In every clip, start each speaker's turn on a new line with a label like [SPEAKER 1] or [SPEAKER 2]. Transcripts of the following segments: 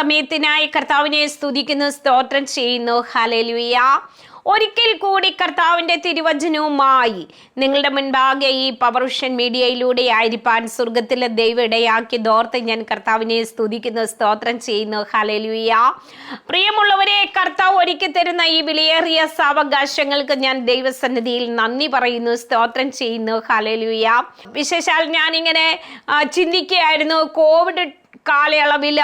[SPEAKER 1] സമയത്തിനായി കർത്താവിനെ സ്തുതിക്കുന്നു സ്തോത്രം ചെയ്യുന്നു ഹലലുയ ഒരിക്കൽ കൂടി കർത്താവിൻ്റെ തിരുവചനവുമായി നിങ്ങളുടെ മുൻപാകെ ഈ പവർഷൻ മീഡിയയിലൂടെ ആയിരിക്കാൻ സ്വർഗത്തിലെ ദൈവ ഇടയാക്കി ദോർത്ത് ഞാൻ കർത്താവിനെ സ്തുതിക്കുന്നു സ്തോത്രം ചെയ്യുന്നു ഹലലുയ പ്രിയമുള്ളവരെ കർത്താവ് ഒരുക്കി തരുന്ന ഈ വിലയേറിയ സാവകാശങ്ങൾക്ക് ഞാൻ ദൈവസന്നിധിയിൽ നന്ദി പറയുന്നു സ്തോത്രം ചെയ്യുന്നു ഹലലുയ വിശേഷാൽ ഞാനിങ്ങനെ ചിന്തിക്കുകയായിരുന്നു കോവിഡ് കാലയളവിൽ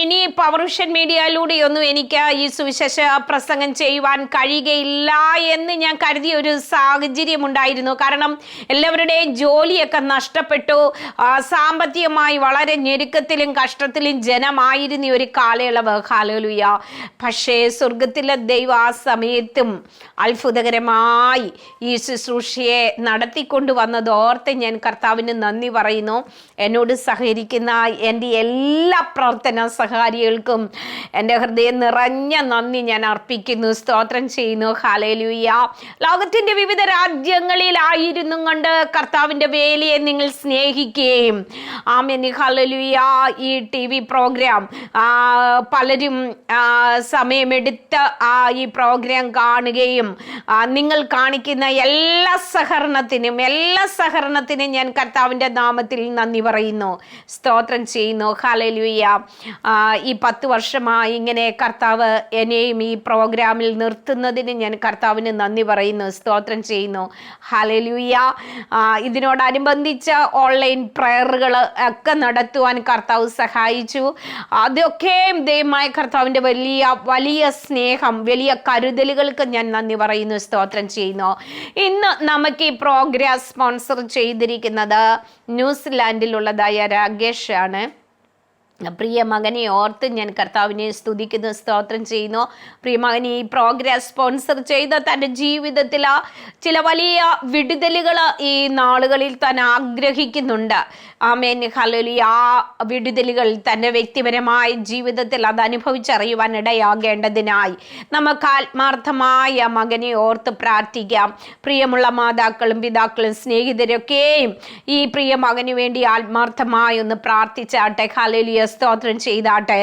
[SPEAKER 1] ഇനി പവർഷൻ മീഡിയയിലൂടെയൊന്നും എനിക്ക് ഈ സുവിശേഷ പ്രസംഗം ചെയ്യുവാൻ കഴിയുകയില്ല എന്ന് ഞാൻ കരുതിയ ഒരു സാഹചര്യം ഉണ്ടായിരുന്നു കാരണം എല്ലാവരുടെയും ജോലിയൊക്കെ നഷ്ടപ്പെട്ടു സാമ്പത്തികമായി വളരെ ഞെരുക്കത്തിലും കഷ്ടത്തിലും ജനമായിരുന്ന ഒരു കാലയളവ് ഹാലോലുയ പക്ഷേ സ്വർഗത്തിലെ ദൈവം ആ സമയത്തും അത്ഭുതകരമായി ഈ ശുശ്രൂഷയെ നടത്തിക്കൊണ്ടു വന്നത് ഓർത്ത് ഞാൻ കർത്താവിന് നന്ദി പറയുന്നു എന്നോട് സഹകരിക്കുന്ന എൻ്റെ എല്ലാ പ്രാർത്ഥനാ സഹാരികൾക്കും എൻ്റെ ഹൃദയം നിറഞ്ഞ നന്ദി ഞാൻ അർപ്പിക്കുന്നു സ്തോത്രം ചെയ്യുന്നു ഹാലലൂയ ലോകത്തിൻ്റെ വിവിധ രാജ്യങ്ങളിലായിരുന്നു കൊണ്ട് കർത്താവിൻ്റെ വേലയെ നിങ്ങൾ സ്നേഹിക്കുകയും ആമനി ഹാലലൂയ ഈ ടി വി പ്രോഗ്രാം പലരും സമയമെടുത്ത് ആ ഈ പ്രോഗ്രാം കാണുകയും കാര്യത്തിലും നിങ്ങൾ കാണിക്കുന്ന എല്ലാ സഹകരണത്തിനും എല്ലാ സഹകരണത്തിനും ഞാൻ കർത്താവിൻ്റെ നാമത്തിൽ നന്ദി പറയുന്നു സ്തോത്രം ചെയ്യുന്നു ഹാലലുയ്യ ഈ പത്ത് വർഷമായി ഇങ്ങനെ കർത്താവ് എന്നെയും ഈ പ്രോഗ്രാമിൽ നിർത്തുന്നതിന് ഞാൻ കർത്താവിന് നന്ദി പറയുന്നു സ്തോത്രം ചെയ്യുന്നു ഹാലലുയ്യ ഇതിനോടനുബന്ധിച്ച ഓൺലൈൻ പ്രയറുകൾ ഒക്കെ നടത്തുവാൻ കർത്താവ് സഹായിച്ചു അതൊക്കെയും ദയമായ കർത്താവിൻ്റെ വലിയ വലിയ സ്നേഹം വലിയ കരുതലുകൾക്ക് ഞാൻ നന്ദി നന്ദി പറയുന്നു സ്തോത്രം ചെയ്യുന്നു ഇന്ന് നമുക്ക് ഈ പ്രോഗ്രാം സ്പോൺസർ ചെയ്തിരിക്കുന്നത് ന്യൂസിലാൻഡിലുള്ളതായ രാകേഷ് ആണ് പ്രിയ മകനെ ഓർത്ത് ഞാൻ കർത്താവിനെ സ്തുതിക്കുന്നു സ്തോത്രം ചെയ്യുന്നു പ്രിയ മകനെ ഈ പ്രോഗ്രാം സ്പോൺസർ ചെയ്ത തൻ്റെ ജീവിതത്തിൽ ചില വലിയ വിടുതലുകൾ ഈ നാളുകളിൽ താൻ ആഗ്രഹിക്കുന്നുണ്ട് ആമേൻ ഹലലി ആ വിടുതലുകൾ തൻ്റെ വ്യക്തിപരമായ ജീവിതത്തിൽ അത് അനുഭവിച്ചറിയുവാൻ ഇടയാകേണ്ടതിനായി നമുക്ക് ആത്മാർത്ഥമായ മകനെ ഓർത്ത് പ്രാർത്ഥിക്കാം പ്രിയമുള്ള മാതാക്കളും പിതാക്കളും സ്നേഹിതരൊക്കെയും ഈ പ്രിയ മകന് വേണ്ടി ആത്മാർത്ഥമായി ഒന്ന് പ്രാർത്ഥിച്ചാട്ടെ ഹലലിയ സ്തോത്രം ചെയ്താട്ടെ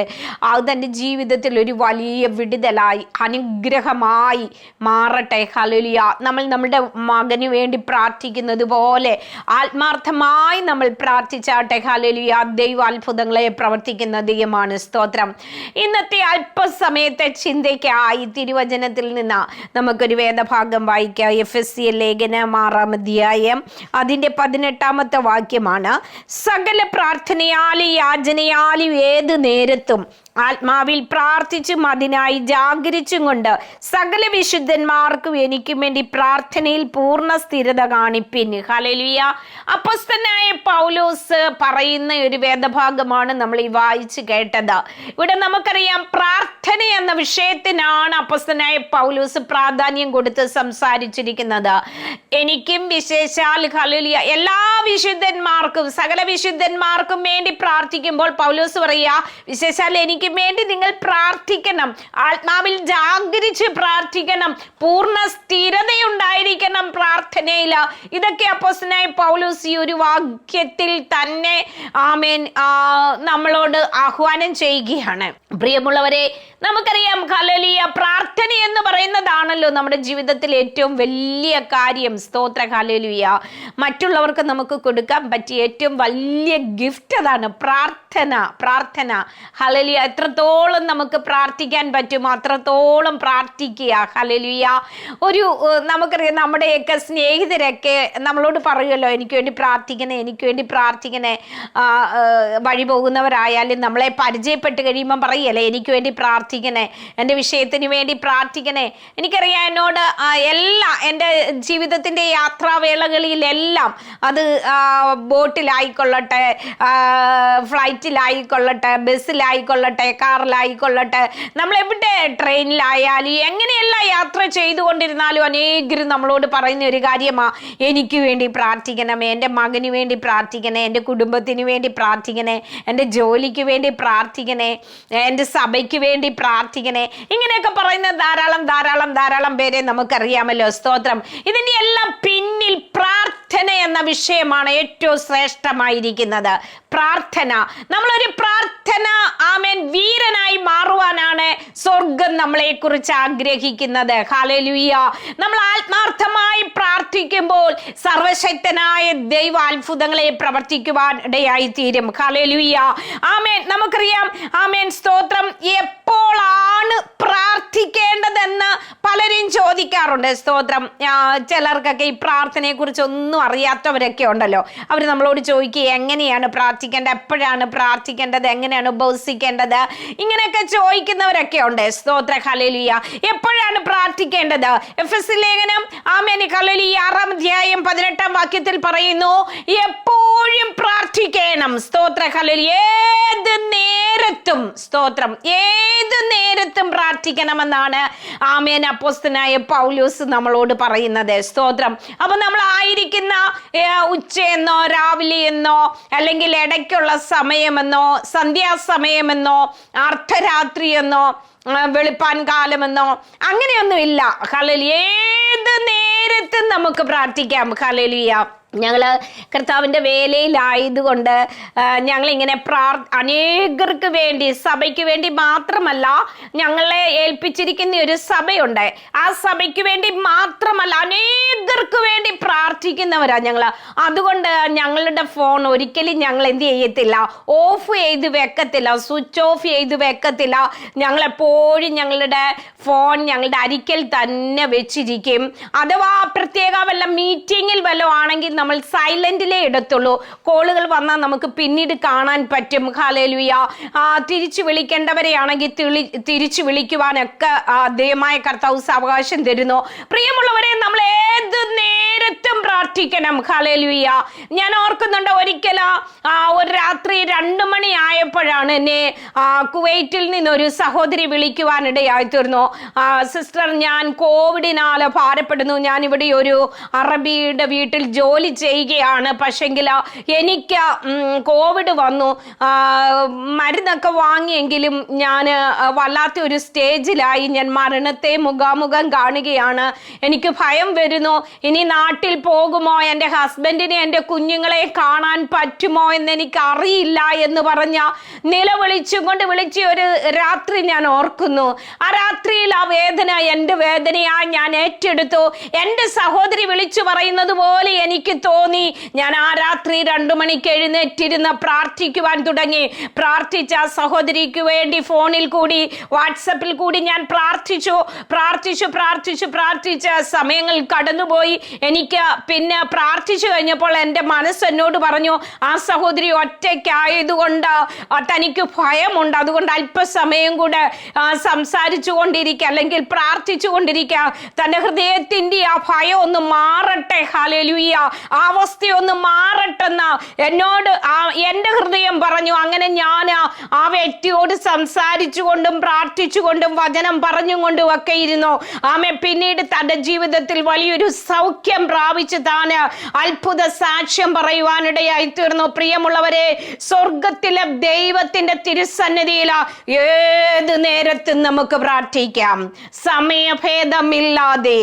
[SPEAKER 1] അത് തൻ്റെ ജീവിതത്തിൽ ഒരു വലിയ വിടുതലായി അനുഗ്രഹമായി മാറട്ടെ ഹലുലിയ നമ്മൾ നമ്മുടെ മകന് വേണ്ടി പ്രാർത്ഥിക്കുന്നത് പോലെ ആത്മാർത്ഥമായി നമ്മൾ പ്രാർത്ഥിച്ചാട്ടെ ഹലുലിയ ദൈവ അത്ഭുതങ്ങളെ പ്രവർത്തിക്കുന്ന ദൈവമാണ് സ്തോത്രം ഇന്നത്തെ അല്പസമയത്തെ ചിന്തയ്ക്കായി തിരുവചനത്തിൽ നിന്ന് നമുക്കൊരു വേദഭാഗം വായിക്കാം എഫ് എസ് സി ലേഖന ആറാം അധ്യായം അതിൻ്റെ പതിനെട്ടാമത്തെ വാക്യമാണ് സകല പ്രാർത്ഥനയാൽ യാചനയാൽ വാല്യൂ ഏത് നേരത്തും ആത്മാവിൽ പ്രാർത്ഥിച്ചും അതിനായി ജാഗരിച്ചും കൊണ്ട് സകല വിശുദ്ധന്മാർക്കും എനിക്കും വേണ്ടി പ്രാർത്ഥനയിൽ പൂർണ്ണ സ്ഥിരത കാണിപ്പിൻ ഹലലിയ അപ്പസ്തനായ പൗലോസ് പറയുന്ന ഒരു വേദഭാഗമാണ് നമ്മൾ ഈ വായിച്ചു കേട്ടത് ഇവിടെ നമുക്കറിയാം പ്രാർത്ഥന എന്ന വിഷയത്തിനാണ് അപ്പസ്തനായ പൗലോസ് പ്രാധാന്യം കൊടുത്ത് സംസാരിച്ചിരിക്കുന്നത് എനിക്കും വിശേഷാൽ ഹലലിയ എല്ലാ വിശുദ്ധന്മാർക്കും സകല വിശുദ്ധന്മാർക്കും വേണ്ടി പ്രാർത്ഥിക്കുമ്പോൾ പൗലോസ് പറയുക വിശേഷാൽ എനിക്ക് എനിക്ക് വേണ്ടി നിങ്ങൾ പ്രാർത്ഥിക്കണം ആത്മാവിൽ ജാഗ്രിച്ച് പ്രാർത്ഥിക്കണം പൂർണ്ണ സ്ഥിരതയുണ്ടായിരിക്കണം പ്രാർത്ഥനയിൽ ഇതൊക്കെ അപ്പോസനായി പൗലൂസ് ഈ ഒരു വാക്യത്തിൽ തന്നെ ആമേൻ നമ്മളോട് ആഹ്വാനം ചെയ്യുകയാണ് പ്രിയമുള്ളവരെ നമുക്കറിയാം കലലിയ പ്രാർത്ഥന എന്ന് പറയുന്നതാണല്ലോ നമ്മുടെ ജീവിതത്തിൽ ഏറ്റവും വലിയ കാര്യം സ്തോത്ര കലലിയ മറ്റുള്ളവർക്ക് നമുക്ക് കൊടുക്കാൻ പറ്റിയ ഏറ്റവും വലിയ ഗിഫ്റ്റ് അതാണ് പ്രാർത്ഥന പ്രാർത്ഥന പ്രാർത്ഥന ഹലലിയ എത്രത്തോളം നമുക്ക് പ്രാർത്ഥിക്കാൻ പറ്റുമോ അത്രത്തോളം പ്രാർത്ഥിക്കുക ഹലലിയ ഒരു നമുക്കറിയാം നമ്മുടെയൊക്കെ സ്നേഹിതരൊക്കെ നമ്മളോട് പറയുമല്ലോ എനിക്ക് വേണ്ടി പ്രാർത്ഥിക്കണേ എനിക്ക് വേണ്ടി പ്രാർത്ഥിക്കണേ വഴി പോകുന്നവരായാലും നമ്മളെ പരിചയപ്പെട്ട് കഴിയുമ്പം പറയല്ലേ എനിക്ക് വേണ്ടി പ്രാർത്ഥിക്കണേ എൻ്റെ വിഷയത്തിന് വേണ്ടി പ്രാർത്ഥിക്കണേ എനിക്കറിയാം എന്നോട് എല്ലാ എൻ്റെ ജീവിതത്തിൻ്റെ യാത്രാവേളകളിലെല്ലാം അത് ബോട്ടിലായിക്കൊള്ളട്ടെ ഫ്ലൈറ്റ് ഫ്ലൈറ്റിലായിക്കൊള്ളട്ടെ ബസ്സിലായിക്കൊള്ളട്ടെ കാറിലായിക്കൊള്ളട്ടെ നമ്മൾ എവിടെ ട്രെയിനിലായാലും എങ്ങനെയല്ല യാത്ര ചെയ്തുകൊണ്ടിരുന്നാലും അനേകരും നമ്മളോട് പറയുന്ന ഒരു കാര്യമാണ് എനിക്ക് വേണ്ടി പ്രാർത്ഥിക്കണം എൻ്റെ മകന് വേണ്ടി പ്രാർത്ഥിക്കണേ എൻ്റെ കുടുംബത്തിന് വേണ്ടി പ്രാർത്ഥിക്കണേ എൻ്റെ ജോലിക്ക് വേണ്ടി പ്രാർത്ഥിക്കണേ എൻ്റെ സഭയ്ക്ക് വേണ്ടി പ്രാർത്ഥിക്കണേ ഇങ്ങനെയൊക്കെ പറയുന്ന ധാരാളം ധാരാളം ധാരാളം പേരെ നമുക്കറിയാമല്ലോ സ്തോത്രം ഇതിൻ്റെ എല്ലാം പിന്നിൽ പ്രാർത്ഥന പ്രാർത്ഥന എന്ന വിഷയമാണ് ഏറ്റവും ശ്രേഷ്ഠമായിരിക്കുന്നത് പ്രാർത്ഥന നമ്മളൊരു പ്രാർത്ഥന ആമേൻ വീരനായി മാറുവാനാണ് സ്വർഗം നമ്മളെ കുറിച്ച് ആഗ്രഹിക്കുന്നത് ഹാലലുയ നമ്മൾ ആത്മാർത്ഥമായി പ്രാർത്ഥിക്കുമ്പോൾ സർവശക്തനായ ദൈവ അത്ഭുതങ്ങളെ പ്രവർത്തിക്കുവാൻ ഇടയായി തീരും ഹാലലുയ ആമേൻ നമുക്കറിയാം ആമേൻ സ്തോത്രം എപ്പോഴാണ് പ്രാർത്ഥിക്കേണ്ടതെന്ന് പലരും ചോദിക്കാറുണ്ട് സ്തോത്രം ചിലർക്കൊക്കെ ഈ പ്രാർത്ഥനയെ കുറിച്ചൊന്നും അറിയാത്തവരൊക്കെ ഉണ്ടല്ലോ അവർ നമ്മളോട് ചോദിക്കുക എങ്ങനെയാണ് പ്രാർത്ഥിക്കേണ്ടത് എപ്പോഴാണ് പ്രാർത്ഥിക്കേണ്ടത് എങ്ങനെയാണ് ഉപസിക്കേണ്ടത് ഇങ്ങനെയൊക്കെ ചോദിക്കുന്നവരൊക്കെ ഉണ്ട് സ്തോത്ര ഹലലിയ എപ്പോഴാണ് പ്രാർത്ഥിക്കേണ്ടത് എഫ് എസ് ലേഖനം ആമേനി കലലി ആറാം അധ്യായം പതിനെട്ടാം വാക്യത്തിൽ പറയുന്നു എപ്പോഴും പ്രാർത്ഥിക്കണം സ്തോത്ര ഹലലി ഏത് നേരത്തും സ്തോത്രം ഏത് നേരത്തും പ്രാർത്ഥിക്കണമെന്നാണ് ആമേൻ അപ്പോസ്തനായ പൗലൂസ് നമ്മളോട് പറയുന്നത് സ്തോത്രം അപ്പൊ നമ്മൾ ആയിരിക്കുന്ന പറയുന്ന ഉച്ചയെന്നോ രാവിലെയെന്നോ അല്ലെങ്കിൽ ഇടയ്ക്കുള്ള സമയമെന്നോ സന്ധ്യാസമയമെന്നോ എന്നോ വെളുപ്പാൻ കാലമെന്നോ അങ്ങനെയൊന്നും ഇല്ല ഹലലി ഏത് നേരത്തും നമുക്ക് പ്രാർത്ഥിക്കാം ഹലലിയ ഞങ്ങൾ കർത്താവിൻ്റെ വേലയിലായതുകൊണ്ട് ഞങ്ങളിങ്ങനെ പ്രാർ അനേകർക്ക് വേണ്ടി സഭയ്ക്ക് വേണ്ടി മാത്രമല്ല ഞങ്ങളെ ഏൽപ്പിച്ചിരിക്കുന്ന ഒരു സഭയുണ്ട് ആ സഭയ്ക്ക് വേണ്ടി മാത്രമല്ല അനേകർക്ക് പ്രാർത്ഥിക്കുന്നവരാ ഞങ്ങൾ അതുകൊണ്ട് ഞങ്ങളുടെ ഫോൺ ഒരിക്കലും ഞങ്ങൾ എന്ത് ചെയ്യത്തില്ല ഓഫ് ചെയ്ത് വെക്കത്തില്ല സ്വിച്ച് ഓഫ് ചെയ്ത് വെക്കത്തില്ല ഞങ്ങളെപ്പോഴും ഞങ്ങളുടെ ഫോൺ ഞങ്ങളുടെ അരിക്കൽ തന്നെ വെച്ചിരിക്കും അഥവാ പ്രത്യേക വല്ല മീറ്റിങ്ങിൽ വല്ല ആണെങ്കിൽ നമ്മൾ സൈലന്റിലേ എടുത്തുള്ളൂ കോളുകൾ വന്നാൽ നമുക്ക് പിന്നീട് കാണാൻ പറ്റും ഹാലേലുയ തിരിച്ചു വിളിക്കേണ്ടവരെയാണെങ്കിൽ തിളി തിരിച്ചു വിളിക്കുവാനൊക്കെ ദയമായ കർത്താവ് സാവകാശം തരുന്നു പ്രിയമുള്ളവരെ നമ്മൾ ഏത് നേരത്തും പ്രാർത്ഥിക്കണം ഹലലുയ ഞാൻ ഓർക്കുന്നുണ്ട് ഒരിക്കൽ ഒരു രാത്രി രണ്ടു മണി ആയപ്പോഴാണ് എന്നെ കുവൈറ്റിൽ നിന്നൊരു സഹോദരി വിളിക്കുവാനിടയായി തീർന്നു സിസ്റ്റർ ഞാൻ കോവിഡിനാൽ ഭാരപ്പെടുന്നു ഞാൻ ഇവിടെ ഒരു അറബിയുടെ വീട്ടിൽ ജോലി ചെയ്യുകയാണ് പക്ഷെങ്കിൽ എനിക്ക് കോവിഡ് വന്നു മരുന്നൊക്കെ വാങ്ങിയെങ്കിലും ഞാൻ വല്ലാത്ത ഒരു സ്റ്റേജിലായി ഞാൻ മരണത്തെ മുഖാമുഖം കാണുകയാണ് എനിക്ക് ഭയം വരുന്നു ഇനി നാട്ടിൽ പോ പോകുമോ എൻ്റെ ഹസ്ബൻഡിനെ എൻ്റെ കുഞ്ഞുങ്ങളെ കാണാൻ പറ്റുമോ എന്ന് എനിക്ക് അറിയില്ല എന്ന് പറഞ്ഞ നിലവിളിച്ചുകൊണ്ട് വിളിച്ച ഒരു രാത്രി ഞാൻ ഓർക്കുന്നു ആ രാത്രിയിൽ ആ വേദന എൻ്റെ വേദനയാ ഞാൻ ഏറ്റെടുത്തു എൻ്റെ സഹോദരി വിളിച്ചു പറയുന്നത് പോലെ എനിക്ക് തോന്നി ഞാൻ ആ രാത്രി രണ്ടു മണിക്ക് എഴുന്നേറ്റിരുന്ന് പ്രാർത്ഥിക്കുവാൻ തുടങ്ങി പ്രാർത്ഥിച്ച സഹോദരിക്ക് വേണ്ടി ഫോണിൽ കൂടി വാട്സപ്പിൽ കൂടി ഞാൻ പ്രാർത്ഥിച്ചു പ്രാർത്ഥിച്ചു പ്രാർത്ഥിച്ചു പ്രാർത്ഥിച്ച സമയങ്ങൾ കടന്നുപോയി എനിക്ക് പിന്നെ പ്രാർത്ഥിച്ചു കഴിഞ്ഞപ്പോൾ എൻ്റെ മനസ്സ് എന്നോട് പറഞ്ഞു ആ സഹോദരി ഒറ്റയ്ക്കായതുകൊണ്ട് തനിക്ക് ഭയമുണ്ട് അതുകൊണ്ട് അല്പസമയം കൂടെ സംസാരിച്ചു കൊണ്ടിരിക്കുക അല്ലെങ്കിൽ പ്രാർത്ഥിച്ചു കൊണ്ടിരിക്കുക തൻ്റെ ഹൃദയത്തിൻ്റെ ഭയം ഒന്ന് മാറട്ടെ ഹാലലുയ്യ അവസ്ഥ ഒന്ന് മാറട്ടെന്ന എന്നോട് എൻ്റെ ഹൃദയം പറഞ്ഞു അങ്ങനെ ഞാൻ ആ വ്യക്തിയോട് സംസാരിച്ചുകൊണ്ടും പ്രാർത്ഥിച്ചുകൊണ്ടും വചനം പറഞ്ഞു കൊണ്ടും ഒക്കെ ഇരുന്നു ആമെ പിന്നീട് തൻ്റെ ജീവിതത്തിൽ വലിയൊരു സൗഖ്യം പ്രാപിച്ചു താൻ അത്ഭുത സാക്ഷ്യം പറയുവാനിടയായി തീർന്നു പ്രിയമുള്ളവരെ സ്വർഗത്തിലെ ദൈവത്തിൻ്റെ തിരുസന്നിധിയിൽ ഏത് നേരത്തും നമുക്ക് പ്രാർത്ഥിക്കാം സമയഭേദമില്ലാതെ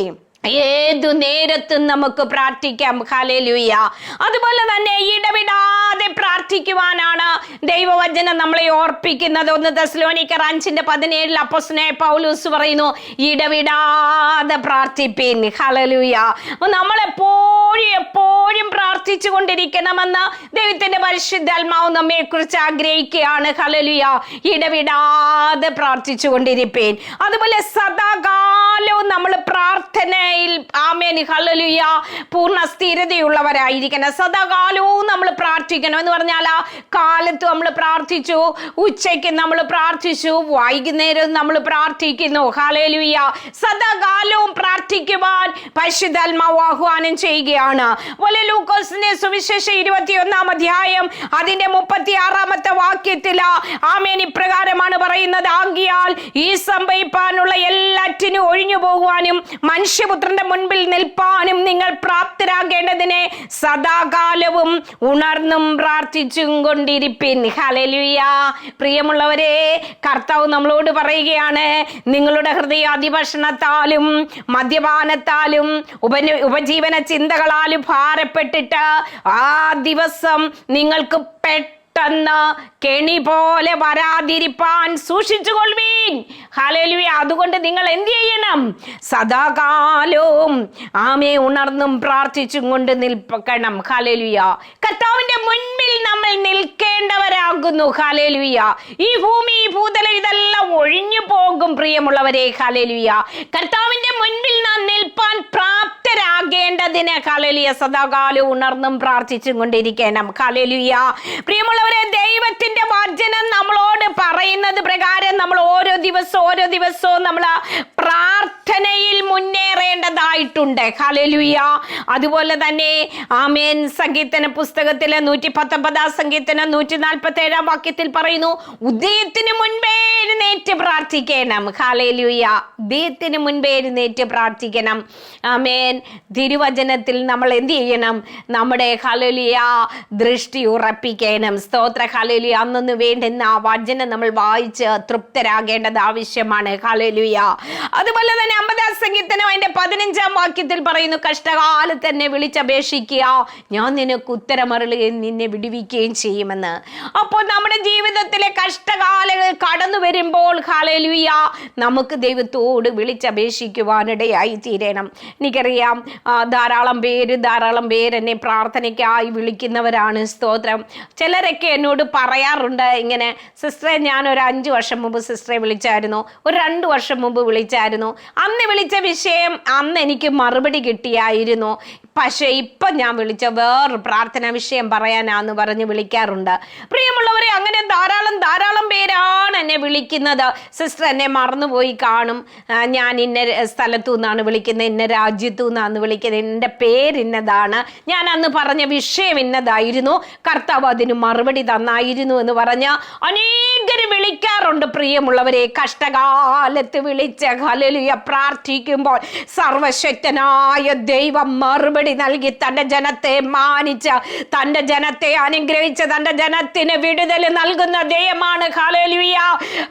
[SPEAKER 1] ഏതു നേരത്തും നമുക്ക് പ്രാർത്ഥിക്കാം ഹലേലുയ അതുപോലെ തന്നെ ഇടവിടാതെ പ്രാർത്ഥിക്കുവാനാണ് ദൈവവചനം നമ്മളെ ഓർപ്പിക്കുന്നത് ഒന്ന് ദസ്ലോണിക്കർ അഞ്ചിന്റെ പതിനേഴിൽ അപ്പസ്നെ പൗലൂസ് പറയുന്നു ഇടവിടാതെ പ്രാർത്ഥിപ്പിൻ ഹലലുയ അപ്പൊ നമ്മളെപ്പോഴും എപ്പോഴും പ്രാർത്ഥിച്ചു കൊണ്ടിരിക്കണമെന്ന് ദൈവത്തിന്റെ പരിശുദ്ധാത്മാവ് നമ്മെ കുറിച്ച് ആഗ്രഹിക്കുകയാണ് ഹലലുയ ഇടവിടാതെ പ്രാർത്ഥിച്ചു കൊണ്ടിരിപ്പേൻ അതുപോലെ സദാകാലവും നമ്മൾ പ്രാർത്ഥന ആരാധനയിൽ ആമേൻ ഹലലുയ പൂർണ്ണ സ്ഥിരതയുള്ളവരായിരിക്കണം സദാകാലവും നമ്മൾ പ്രാർത്ഥിക്കണം എന്ന് പറഞ്ഞാൽ ആ കാലത്ത് നമ്മൾ പ്രാർത്ഥിച്ചു ഉച്ചയ്ക്ക് നമ്മൾ പ്രാർത്ഥിച്ചു വൈകുന്നേരം നമ്മൾ പ്രാർത്ഥിക്കുന്നു ഹലലുയ സദാകാലവും പ്രാർത്ഥിക്കുവാൻ പരിശുദ്ധാത്മ ആഹ്വാനം ചെയ്യുകയാണ് പോലെ ലൂക്കോസിന്റെ സുവിശേഷം ഇരുപത്തിയൊന്നാം അധ്യായം അതിന്റെ മുപ്പത്തി ആറാമത്തെ വാക്യത്തിൽ ആമേൻ ഇപ്രകാരമാണ് പറയുന്നത് ആകിയാൽ ഈ സംഭവിപ്പാനുള്ള എല്ലാറ്റിനും ഒഴിഞ്ഞു പോകുവാനും മനുഷ്യ പുത്രന്റെ മുൻപിൽ നിൽപ്പാനും നിങ്ങൾ പ്രാപ്തരാകേണ്ടതിനെ സദാകാലവും ഉണർന്നും പ്രാർത്ഥിച്ചും കൊണ്ടിരിപ്പിൻ ഹലലുയ പ്രിയമുള്ളവരെ കർത്താവ് നമ്മളോട് പറയുകയാണ് നിങ്ങളുടെ അതിഭക്ഷണത്താലും മദ്യപാനത്താലും ഉപ ഉപജീവന ചിന്തകളാലും ഭാരപ്പെട്ടിട്ട് ആ ദിവസം നിങ്ങൾക്ക് പെട്ടെന്ന് കെണി പോലെ വരാതിരിപ്പാൻ കൊള്ളുവീൻ ഹലലുവി അതുകൊണ്ട് നിങ്ങൾ എന്ത് ചെയ്യണം സദാകാലവും ആമയെ ഉണർന്നും പ്രാർത്ഥിച്ചും കൊണ്ട് നിൽക്കണം ഹലലുയ കർത്താവിന്റെ മുൻപിൽ നമ്മൾ നിൽക്കേണ്ടവരാകുന്നു ഹലലുയ ഈ ഭൂമി ഈ ഭൂതലം ഇതെല്ലാം ഒഴിഞ്ഞു പോകും പ്രിയമുള്ളവരെ ഹലലുയ കർത്താവിന്റെ മുൻപിൽ നാം നിൽപ്പാൻ പ്രാപ്തരാകേണ്ടതിന് ഹലലുയ സദാകാലവും ഉണർന്നും പ്രാർത്ഥിച്ചും കൊണ്ടിരിക്കണം ഹലലുയ പ്രിയമുള്ളവരെ ദൈവത്തിൽ ദൈവത്തിന്റെ വചനം നമ്മളോട് പറയുന്നത് പ്രകാരം നമ്മൾ ഓരോ ദിവസവും ഓരോ ദിവസവും നമ്മൾ പ്രാർത്ഥനയിൽ മുന്നേറേണ്ടതായിട്ടുണ്ട് ഹലലുയ അതുപോലെ തന്നെ ആമേൻ സംഗീതന പുസ്തകത്തിലെ നൂറ്റി പത്തൊമ്പതാം സംഗീതനം നൂറ്റി നാൽപ്പത്തി ഏഴാം വാക്യത്തിൽ പറയുന്നു ഉദയത്തിന് മുൻപേ എഴുന്നേറ്റ് പ്രാർത്ഥിക്കണം ഹലലുയ ഉദയത്തിന് മുൻപേ എഴുന്നേറ്റ് പ്രാർത്ഥിക്കണം ആമേൻ തിരുവചനത്തിൽ നമ്മൾ എന്ത് ചെയ്യണം നമ്മുടെ ഹലലിയ ദൃഷ്ടി ഉറപ്പിക്കണം സ്തോത്ര ഹലലിയ അന്നൊന്ന് വേണ്ടുന്ന ആ വചനം നമ്മൾ വായിച്ച് തൃപ്തരാകേണ്ടത് ആവശ്യമാണ് ഹലലുയ അതുപോലെ തന്നെ അമ്പതാം സംഗീതനം അതിന്റെ പതിനഞ്ചാം വാക്യത്തിൽ പറയുന്നു കഷ്ടകാലത്ത് എന്നെ വിളിച്ചപേക്ഷിക്കുക ഞാൻ നിനക്ക് ഉത്തരമറിയുകയും നിന്നെ വിടുവിക്കുകയും ചെയ്യുമെന്ന് അപ്പോൾ നമ്മുടെ ജീവിതത്തിലെ കഷ്ടകാലങ്ങൾ കടന്നു വരുമ്പോൾ ഹലലുയ നമുക്ക് ദൈവത്തോട് വിളിച്ചപേക്ഷിക്കുവാനിടയായി തീരണം എനിക്കറിയാം ധാരാളം പേര് ധാരാളം പേര് എന്നെ പ്രാർത്ഥനയ്ക്കായി വിളിക്കുന്നവരാണ് സ്തോത്രം ചിലരൊക്കെ എന്നോട് പറയാൻ പറയാറുണ്ട് ഇങ്ങനെ സിസ്റ്ററെ ഞാൻ ഒരു അഞ്ച് വർഷം മുമ്പ് സിസ്റ്ററെ വിളിച്ചായിരുന്നു ഒരു രണ്ട് വർഷം മുമ്പ് വിളിച്ചായിരുന്നു അന്ന് വിളിച്ച വിഷയം അന്ന് എനിക്ക് മറുപടി കിട്ടിയായിരുന്നു പക്ഷേ ഇപ്പം ഞാൻ വിളിച്ച വേറൊരു പ്രാർത്ഥനാ വിഷയം പറയാനാന്ന് പറഞ്ഞ് വിളിക്കാറുണ്ട് പ്രിയമുള്ളവരെ അങ്ങനെ ധാരാളം ധാരാളം പേരാണ് എന്നെ വിളിക്കുന്നത് സിസ്റ്റർ എന്നെ മറന്നുപോയി കാണും ഞാൻ ഇന്ന സ്ഥലത്തു നിന്നാണ് വിളിക്കുന്നത് ഇന്ന രാജ്യത്തു നിന്നാണ് വിളിക്കുന്നത് എൻ്റെ പേര് ഇന്നതാണ് ഞാൻ അന്ന് പറഞ്ഞ വിഷയം ഇന്നതായിരുന്നു കർത്താവ് അതിന് മറുപടി തന്നായിരുന്നു എന്ന് പറഞ്ഞ അനേകർ വിളിക്കാറുണ്ട് പ്രിയമുള്ളവരെ കഷ്ടകാലത്ത് വിളിച്ച ഹലലിയ പ്രാർത്ഥിക്കുമ്പോൾ സർവശക്തനായ ദൈവം മറുപടി മറുപടി നൽകി തൻ്റെ ജനത്തെ മാനിച്ച തൻ്റെ ജനത്തെ അനുഗ്രഹിച്ച തൻ്റെ ജനത്തിന് വിടുതൽ നൽകുന്ന ദൈവമാണ്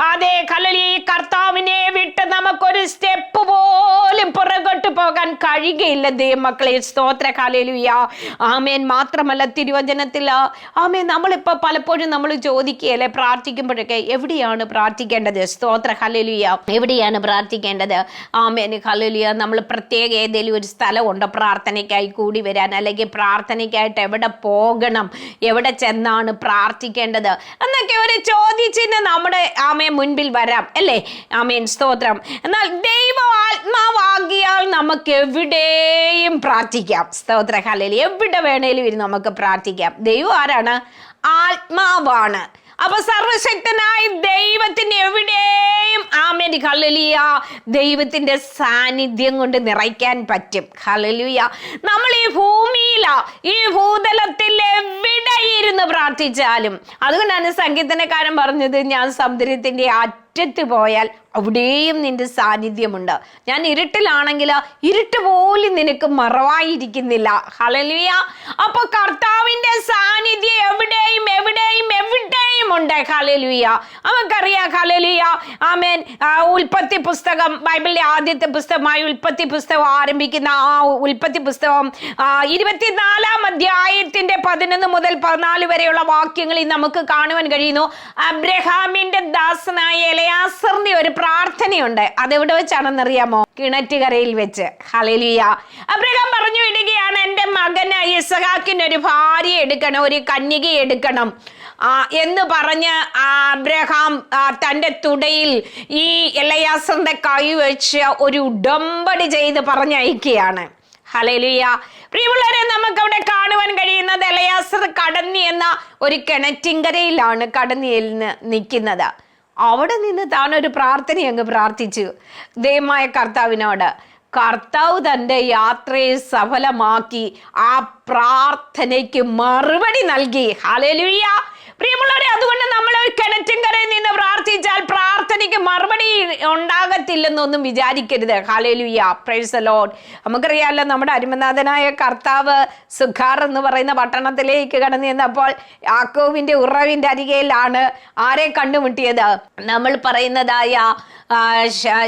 [SPEAKER 1] അതേ അതെ കർത്താവിനെ വിട്ട് നമുക്കൊരു സ്റ്റെപ്പ് പോലും പുറകോട്ട് പോകാൻ കഴിയുകയില്ല ദൈവമക്കളെ സ്തോത്ര ഹലലിയ ആമേൻ മാത്രമല്ല തിരുവചനത്തിൽ ആമേൻ നമ്മളിപ്പോൾ പലപ്പോഴും നമ്മൾ ചോദിക്കുകയല്ലേ പ്രാർത്ഥിക്കുമ്പോഴൊക്കെ എവിടെയാണ് പ്രാർത്ഥിക്കേണ്ടത് സ്തോത്ര ഹലലിയ എവിടെയാണ് പ്രാർത്ഥിക്കേണ്ടത് ആമേൻ ഹലലിയ നമ്മൾ പ്രത്യേക ഏതെങ്കിലും ഒരു സ്ഥലമുണ്ടോ പ്രാർത്ഥനയ്ക്കായി കൂടി വരാൻ അല്ലെങ്കിൽ പ്രാർത്ഥനയ്ക്കായിട്ട് എവിടെ പോകണം എവിടെ ചെന്നാണ് പ്രാർത്ഥിക്കേണ്ടത് എന്നൊക്കെ ഒരു ചോദ്യചിഹ്നം നമ്മുടെ ആമയെ മുൻപിൽ വരാം അല്ലേ ആമേൻ സ്തോത്രം എന്നാൽ ദൈവ ആത്മാവാകിയാൽ നമുക്ക് എവിടെയും പ്രാർത്ഥിക്കാം സ്തോത്ര ഹലയിൽ എവിടെ വേണേലും ഇരുന്ന് നമുക്ക് പ്രാർത്ഥിക്കാം ദൈവം ആരാണ് ആത്മാവാണ് അപ്പൊ സർവശക്തനായ ദൈവത്തിന് എവിടെയും ആമേൻ ഹലലിയ ദൈവത്തിന്റെ സാന്നിധ്യം കൊണ്ട് നിറയ്ക്കാൻ പറ്റും ഹലലിയ നമ്മൾ ഈ ഭൂമിയിലാ ഈ ഭൂതലത്തിൽ ഇരുന്ന് പ്രാർത്ഥിച്ചാലും അതുകൊണ്ടാണ് സംഗീതനക്കാരൻ പറഞ്ഞത് ഞാൻ സമുദ്രത്തിന്റെ അറ്റത്ത് പോയാൽ അവിടെയും നിന്റെ സാന്നിധ്യമുണ്ട് ഞാൻ ഇരുട്ടിലാണെങ്കിൽ ഇരുട്ട് പോലും നിനക്ക് മറവായിരിക്കുന്നില്ല ഹലലിയ അപ്പൊ കർത്താവിന്റെ സാന്നിധ്യം എവിടെയും എവിടെയും എവിടെ ഉണ്ട് ഹാലലുയ നമുക്കറിയാം ഹാലലുയ ആമേൻ ഉൽപ്പത്തി പുസ്തകം ബൈബിളിലെ ആദ്യത്തെ പുസ്തകമായി ഉൽപ്പത്തി പുസ്തകം ആരംഭിക്കുന്ന ആ ഉൽപ്പത്തി പുസ്തകം ഇരുപത്തിനാലാം അധ്യായത്തിന്റെ പതിനൊന്ന് മുതൽ പതിനാല് വരെയുള്ള വാക്യങ്ങളിൽ നമുക്ക് കാണുവാൻ കഴിയുന്നു അബ്രഹാമിന്റെ ദാസനായ ഇലയാസറിന്റെ ഒരു പ്രാർത്ഥനയുണ്ട് അതെവിടെ വെച്ചാണെന്നറിയാമോ കിണറ്റുകരയിൽ വെച്ച് ഹലലിയ അബ്രഹാം പറഞ്ഞു വിടുകയാണ് എൻ്റെ മകൻ ഇസഹാക്കിന് ഒരു ഭാര്യ എടുക്കണം ഒരു കന്യകയെ എടുക്കണം എന്ന് പറഞ്ഞ് അബ്രഹാം തൻ്റെ തുടയിൽ ഈ എലയാസറിൻ്റെ കൈ വെച്ച് ഒരു ഡൊമ്പടി ചെയ്ത് പറഞ്ഞയക്കുകയാണ് ഹലലിയ പ്രിയമുള്ളവരെ നമുക്ക് അവിടെ കാണുവാൻ കഴിയുന്നത് ഇളയാസർ കടന്നി എന്ന ഒരു കിണറ്റിങ്കരയിലാണ് കടന്നിയിൽ നിൽക്കുന്നത് അവിടെ നിന്ന് താൻ ഒരു പ്രാർത്ഥന അങ്ങ് പ്രാർത്ഥിച്ചു ദയമായ കർത്താവിനോട് കർത്താവ് തൻ്റെ യാത്രയെ സഫലമാക്കി ആ പ്രാർത്ഥനയ്ക്ക് മറുപടി നൽകി ഹലലുയ്യ പ്രിയമുള്ളവരെ അതുകൊണ്ട് നമ്മൾ ഒരു കരയിൽ നിന്ന് പ്രാർത്ഥിച്ചാൽ പ്രാർത്ഥനയ്ക്ക് മറുപടി ഉണ്ടാകത്തില്ലെന്നൊന്നും വിചാരിക്കരുത് ഹാലേലുയ പ്രൈസ് ലോഡ് നമുക്കറിയാമല്ലോ നമ്മുടെ അരുമനാഥനായ കർത്താവ് സുഖാർ എന്ന് പറയുന്ന പട്ടണത്തിലേക്ക് കടന്നു ചെന്നപ്പോൾ ആക്കോവിന്റെ ഉറവിന്റെ അരികയിലാണ് ആരെ കണ്ടുമുട്ടിയത് നമ്മൾ പറയുന്നതായ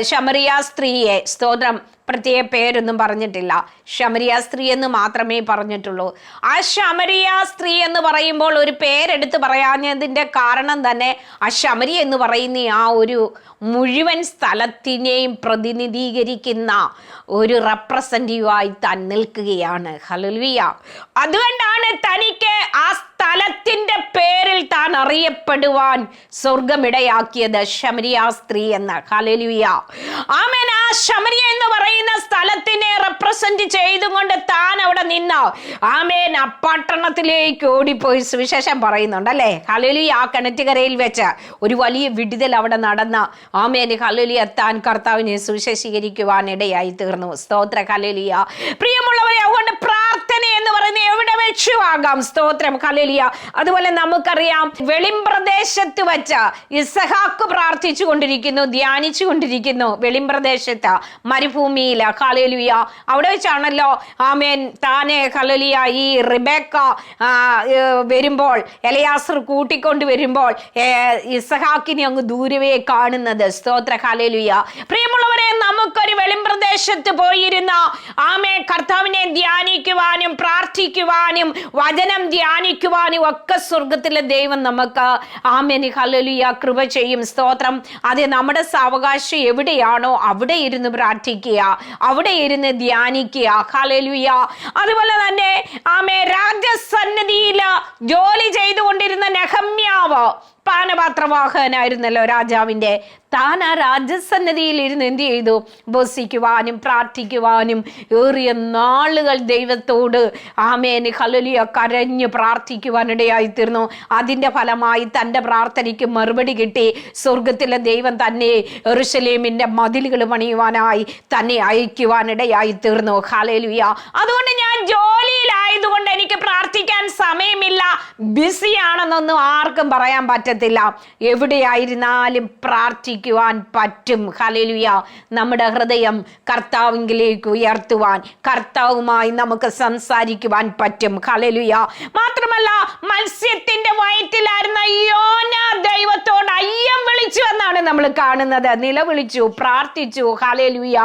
[SPEAKER 1] ശമറിയ സ്ത്രീയെ സ്തോത്രം പ്രത്യേക പേരൊന്നും പറഞ്ഞിട്ടില്ല ശമരിയ സ്ത്രീ എന്ന് മാത്രമേ പറഞ്ഞിട്ടുള്ളൂ ആ ശമരിയ സ്ത്രീ എന്ന് പറയുമ്പോൾ ഒരു പേരെടുത്ത് പറയാഞ്ഞതിൻ്റെ കാരണം തന്നെ ആ ശമരി എന്ന് പറയുന്ന ആ ഒരു മുഴുവൻ സ്ഥലത്തിനെയും പ്രതിനിധീകരിക്കുന്ന ഒരു റെപ്രസെൻറ്റീവായി താൻ നിൽക്കുകയാണ് ഹലുൽവിയ അതുകൊണ്ടാണ് തനിക്ക് ആ സ്ഥലത്തിൻ്റെ പേരിൽ താൻ അറിയപ്പെടുവാൻ സ്വർഗമിടയാക്കിയത് ശമരിയ സ്ത്രീ എന്ന് ഹലുലിയ ആമേൻ ആ ശമരിയ എന്ന് പറയുന്നത് പറയുന്ന സ്ഥലത്തിനെ റെപ്രസെന്റ് ചെയ്തുകൊണ്ട് താൻ അവിടെ നിന്നോ ആമേൻ അപ്പട്ടണത്തിലേക്ക് ഓടിപ്പോയി സുവിശേഷം പറയുന്നുണ്ട് അല്ലേ ഹലലി ആ കിണറ്റുകരയിൽ വെച്ച ഒരു വലിയ വിടുതൽ അവിടെ നടന്ന ആമേന് ഹലലി താൻ കർത്താവിനെ സുവിശേഷീകരിക്കുവാൻ ഇടയായി തീർന്നു സ്തോത്ര ഹലലിയ പ്രിയമുള്ളവരെ അതുകൊണ്ട് പ്രാർത്ഥന പ്രാർത്ഥന എന്ന് പറയുന്നത് എവിടെ വെച്ചു ആകാം സ്തോത്രം കലലിയ അതുപോലെ നമുക്കറിയാം വെളിംപ്രദേശത്ത് വച്ച ഇസഹാക്ക് പ്രാർത്ഥിച്ചു കൊണ്ടിരിക്കുന്നു ധ്യാനിച്ചു കൊണ്ടിരിക്കുന്നു വെളിംപ്രദേശത്ത് മരുഭൂമിയില കലലിയ അവിടെ വെച്ചാണല്ലോ ആമേൻ താനെ കലലിയ ഈ റിബേക്ക വരുമ്പോൾ എലയാസർ കൂട്ടിക്കൊണ്ട് വരുമ്പോൾ ഇസഹാക്കിനെ അങ്ങ് ദൂരവേ കാണുന്നത് സ്തോത്ര കലലിയ പ്രിയമുള്ളവരെ നമുക്കൊരു വെളിംപ്രദേശത്ത് പോയിരുന്ന ആമേ കർത്താവിനെ ധ്യാനിക്കുവാനും ധ്യാനിക്കുവാനും പ്രാർത്ഥിക്കുവാനും വചനം ധ്യാനിക്കുവാനും ഒക്കെ സ്വർഗത്തിലെ ദൈവം നമുക്ക് ആമേനി ഹലലിയ കൃപ ചെയ്യും സ്തോത്രം അത് നമ്മുടെ സാവകാശം എവിടെയാണോ അവിടെ ഇരുന്ന് പ്രാർത്ഥിക്കുക അവിടെ ഇരുന്ന് ധ്യാനിക്കുക ഹലലുയ അതുപോലെ തന്നെ ആമേ രാജസന്നിധിയിൽ ജോലി ചെയ്തുകൊണ്ടിരുന്ന നെഹമ്യാവ് പാനപാത്രവാഹകനായിരുന്നല്ലോ രാജാവിൻ്റെ താൻ ആ രാജസന്നതിയിൽ ഇരുന്ന് എന്ത് ചെയ്തു ബസിക്കുവാനും പ്രാർത്ഥിക്കുവാനും ഏറിയ നാളുകൾ ദൈവത്തോട് ആമേന് ഹലലിയ കരഞ്ഞ് പ്രാർത്ഥിക്കുവാനിടയായിത്തീർന്നു തീർന്നു അതിൻ്റെ ഫലമായി തൻ്റെ പ്രാർത്ഥനയ്ക്ക് മറുപടി കിട്ടി സ്വർഗത്തിലെ ദൈവം തന്നെ എറുസലേമിൻ്റെ മതിലുകൾ പണിയുവാനായി തന്നെ അയക്കുവാനിടയായിത്തീർന്നു തീർന്നു ഹലലുയ അതുകൊണ്ട് ഞാൻ ജോലിയിലായതുകൊണ്ട് എനിക്ക് പ്രാർത്ഥിക്കാൻ സമയമില്ല ബിസിയാണെന്നൊന്നും ആർക്കും പറയാൻ പറ്റത്തില്ല പറ്റത്തില്ല എവിടെയായിരുന്നാലും പ്രാർത്ഥിക്കുവാൻ പറ്റും ഹലലുയ നമ്മുടെ ഹൃദയം കർത്താവിങ്കിലേക്ക് ഉയർത്തുവാൻ കർത്താവുമായി നമുക്ക് സംസാരിക്കുവാൻ പറ്റും ഹലലുയ മാത്രമല്ല മത്സ്യത്തിന്റെ വയറ്റിലായിരുന്ന യോന ദൈവത്തോട് അയ്യം വിളിച്ചു എന്നാണ് നമ്മൾ കാണുന്നത് നിലവിളിച്ചു പ്രാർത്ഥിച്ചു ഹലലുയ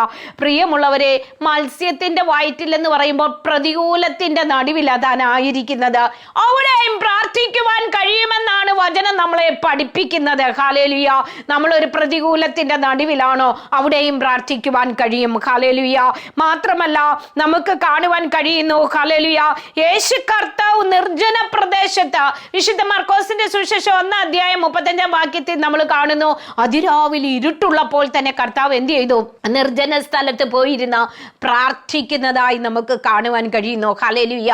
[SPEAKER 1] പ്രിയമുള്ളവരെ മത്സ്യത്തിന്റെ വയറ്റിൽ എന്ന് പറയുമ്പോൾ പ്രതികൂലത്തിന്റെ നടുവിൽ അതാനായിരിക്കുന്നത് അവിടെയും പ്രാർത്ഥിക്കുവാൻ കഴിയുമെന്നാണ് വചനം നമ്മളെ നമ്മളെ പഠിപ്പിക്കുന്നത് ഹാലേലുയ നമ്മളൊരു പ്രതികൂലത്തിൻ്റെ നടുവിലാണോ അവിടെയും പ്രാർത്ഥിക്കുവാൻ കഴിയും ഹാലേലുയ മാത്രമല്ല നമുക്ക് കാണുവാൻ കഴിയുന്നു ഹാലേലുയ യേശു കർത്താവ് നിർജ്ജന പ്രദേശത്ത് വിശുദ്ധ മർക്കോസിന്റെ സുവിശേഷം ഒന്നാം അധ്യായം മുപ്പത്തഞ്ചാം വാക്യത്തിൽ നമ്മൾ കാണുന്നു അതിരാവിലെ ഇരുട്ടുള്ളപ്പോൾ തന്നെ കർത്താവ് എന്ത് ചെയ്തു നിർജ്ജന സ്ഥലത്ത് പോയിരുന്ന പ്രാർത്ഥിക്കുന്നതായി നമുക്ക് കാണുവാൻ കഴിയുന്നു ഹാലേലുയ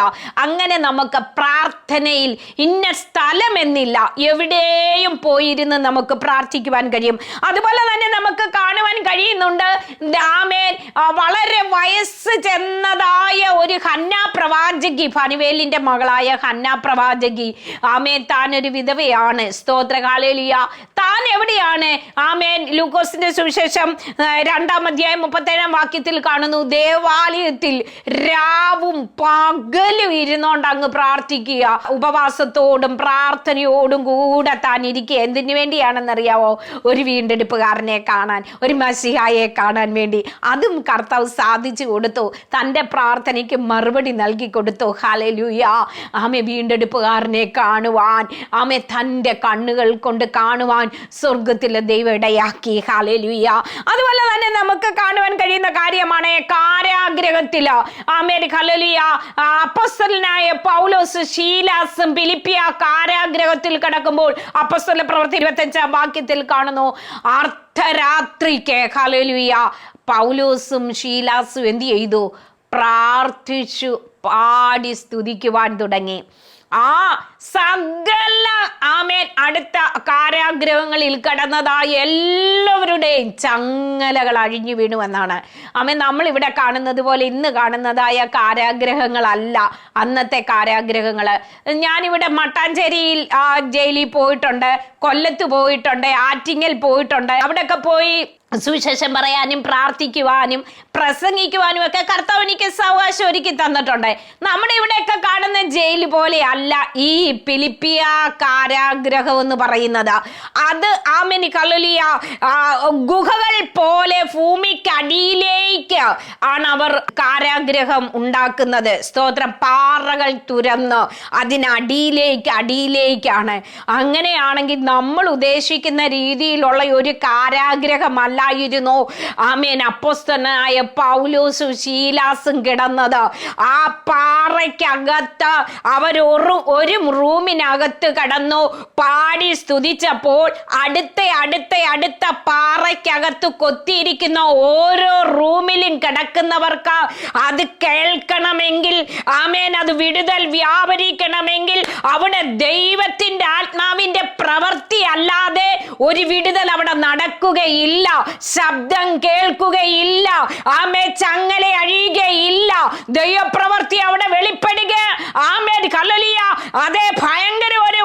[SPEAKER 1] അങ്ങനെ നമുക്ക് പ്രാർത്ഥനയിൽ ഇന്ന സ്ഥലമെന്നില്ല എവിടെ അവിടെയും പോയിരുന്ന് നമുക്ക് പ്രാർത്ഥിക്കുവാൻ കഴിയും അതുപോലെ തന്നെ നമുക്ക് കാണുവാൻ കഴിയുന്നുണ്ട് ആമേൻ വളരെ വയസ്സ് ചെന്നതായ ഒരു ഹന്ന പ്രവാചകി ഫനുവേലിന്റെ മകളായ ഹന്ന പ്രവാചകി ആമേൻ താൻ ഒരു വിധവയാണ് സ്തോത്രകാലേലിയ താൻ എവിടെയാണ് ആമേൻ ലൂക്കോസിന്റെ സുവിശേഷം രണ്ടാം അധ്യായം മുപ്പത്തേഴാം വാക്യത്തിൽ കാണുന്നു ദേവാലയത്തിൽ രാവും പകലും ഇരുന്നോണ്ട് അങ്ങ് പ്രാർത്ഥിക്കുക ഉപവാസത്തോടും പ്രാർത്ഥനയോടും കൂടെ താനിരിക്കുക എന്തിനു വേണ്ടിയാണെന്നറിയാവോ ഒരു വീണ്ടെടുപ്പുകാരനെ കാണാൻ ഒരു മസിഹായെ കാണാൻ വേണ്ടി അതും കർത്താവ് സാധിച്ചു കൊടുത്തു തൻ്റെ പ്രാർത്ഥനയ്ക്ക് മറുപടി നൽകി കൊടുത്തു ഹലലുയ ആമെ വീണ്ടെടുപ്പുകാരനെ കാണുവാൻ ആമെ തൻ്റെ കണ്ണുകൾ കൊണ്ട് കാണുവാൻ സ്വർഗത്തിലെ ദൈവം ഇടയാക്കി ഹലലുയ അതുപോലെ തന്നെ നമുക്ക് കാണുവാൻ കഴിയുന്ന കാര്യമാണ് കാരാഗ്രഹത്തിൽ ആമേ ഹലലുയ അപ്പസലിനായ പൗലോസ് ശീലാസും പിലിപ്പിയ കാരാഗ്രഹത്തിൽ കിടക്കുമ്പോൾ അപ്പസ്തല പ്രവർത്തി ഇരുപത്തഞ്ചാം വാക്യത്തിൽ കാണുന്നു അർദ്ധരാത്രിക്ക് ഹലലുയ പൗലോസും ഷീലാസും എന്തു ചെയ്തു പ്രാർത്ഥിച്ചു പാടി സ്തുതിക്കുവാൻ തുടങ്ങി ആ സകല ആമേൻ അടുത്ത കാരാഗ്രഹങ്ങളിൽ കടന്നതായി എല്ലാവരുടെയും ചങ്ങലകൾ അഴിഞ്ഞു വീണുവെന്നാണ് ആമേൻ നമ്മൾ ഇവിടെ കാണുന്നത് പോലെ ഇന്ന് കാണുന്നതായ കാരാഗ്രഹങ്ങളല്ല അന്നത്തെ കാരാഗ്രഹങ്ങൾ ഞാനിവിടെ മട്ടാഞ്ചേരിയിൽ ജയിലിൽ പോയിട്ടുണ്ട് കൊല്ലത്ത് പോയിട്ടുണ്ട് ആറ്റിങ്ങൽ പോയിട്ടുണ്ട് അവിടെയൊക്കെ പോയി സുവിശേഷം പറയാനും പ്രാർത്ഥിക്കുവാനും പ്രസംഗിക്കുവാനും ഒക്കെ കർത്താവ് എനിക്ക് സാവകാശം ഒരുക്കി തന്നിട്ടുണ്ട് നമ്മുടെ ഇവിടെയൊക്കെ കാണുന്ന ജയിൽ പോലെയല്ല ഈ പിലിപ്പിയ കാരാഗ്രഹം എന്ന് പറയുന്നത് അത് ആമനി കള്ളുലിയ ഗുഹകൾ പോലെ ഭൂമിക്കടിയിലേക്ക് ആണ് അവർ കാരാഗ്രഹം ഉണ്ടാക്കുന്നത് സ്തോത്രം പാറകൾ തുരന്ന് അതിനടിയിലേക്ക് അടിയിലേക്കാണ് അങ്ങനെയാണെങ്കിൽ നമ്മൾ ഉദ്ദേശിക്കുന്ന രീതിയിലുള്ള ഒരു കാരാഗ്രഹമല്ല ഉണ്ടായിരുന്നു ആമേൻ അപ്പോസ്തനായ പൗലോസും ശീലാസും കിടന്നത് ആ പാറയ്ക്കകത്ത് അവർ ഒരു ഒരു റൂമിനകത്ത് കടന്നു പാടി സ്തുതിച്ചപ്പോൾ അടുത്ത അടുത്ത അടുത്ത പാറയ്ക്കകത്ത് കൊത്തിയിരിക്കുന്ന ഓരോ റൂമിലും കിടക്കുന്നവർക്ക് അത് കേൾക്കണമെങ്കിൽ ആമേൻ അത് വിടുതൽ വ്യാപരിക്കണമെങ്കിൽ അവിടെ ദൈവത്തിൻ്റെ ആത്മാവിൻ്റെ പ്രവൃത്തി അല്ലാതെ ഒരു വിടുതൽ അവിടെ നടക്കുകയില്ല ശബ്ദം കേൾക്കുകയില്ല ആമേ ചങ്ങല അഴിയുകയില്ല ദൈവപ്രവർത്തി അവിടെ വെളിപ്പെടുക ആമേ കലലിയ അതേ ഭയങ്കര ഒരു